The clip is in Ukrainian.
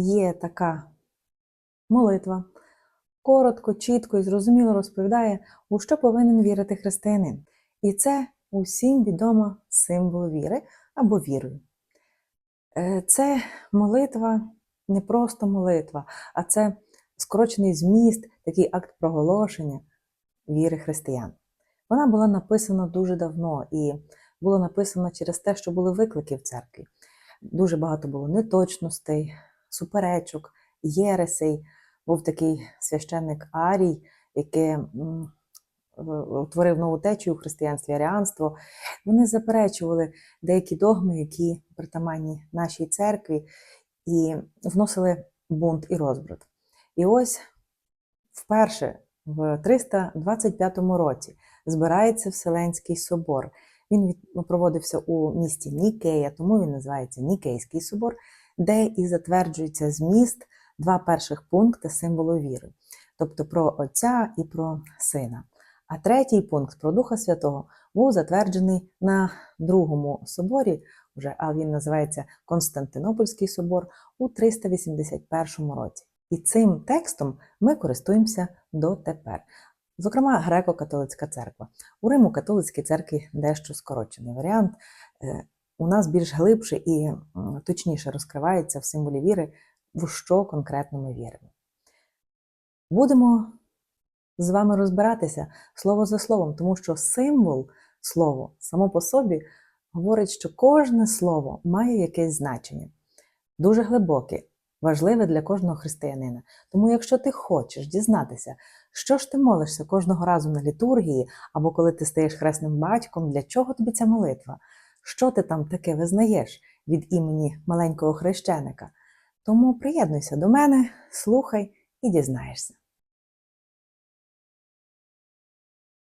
є така молитва, коротко, чітко і зрозуміло розповідає, у що повинен вірити християнин. І це усім відомо символ віри або вірою. Е, Це молитва не просто молитва, а це скорочений зміст, такий акт проголошення віри християн. Вона була написана дуже давно і було написано через те, що були виклики в церкві. Дуже багато було неточностей, суперечок, єресей. Був такий священник Арій, який утворив нову течію у християнстві, аріанство. Вони заперечували деякі догми, які притаманні нашій церкві, і вносили бунт і розбрат. І ось вперше в 325 році збирається Вселенський собор. Він проводився у місті Нікея, тому він називається Нікейський собор, де і затверджується зміст два перших пункти символу віри, тобто про Отця і про Сина. А третій пункт про Духа Святого був затверджений на другому соборі, вже, а він називається Константинопольський собор у 381 році. І цим текстом ми користуємося дотепер. Зокрема, греко-католицька церква. У Риму католицькій церкві дещо скорочений варіант. У нас більш глибше і точніше розкривається в символі віри, в що конкретно ми віримо. Будемо з вами розбиратися слово за словом, тому що символ слово само по собі говорить, що кожне слово має якесь значення, дуже глибоке, важливе для кожного християнина. Тому, якщо ти хочеш дізнатися, що ж ти молишся кожного разу на літургії, або коли ти стаєш хресним батьком, для чого тобі ця молитва? Що ти там таке визнаєш від імені маленького хрещеника? Тому приєднуйся до мене, слухай і дізнаєшся.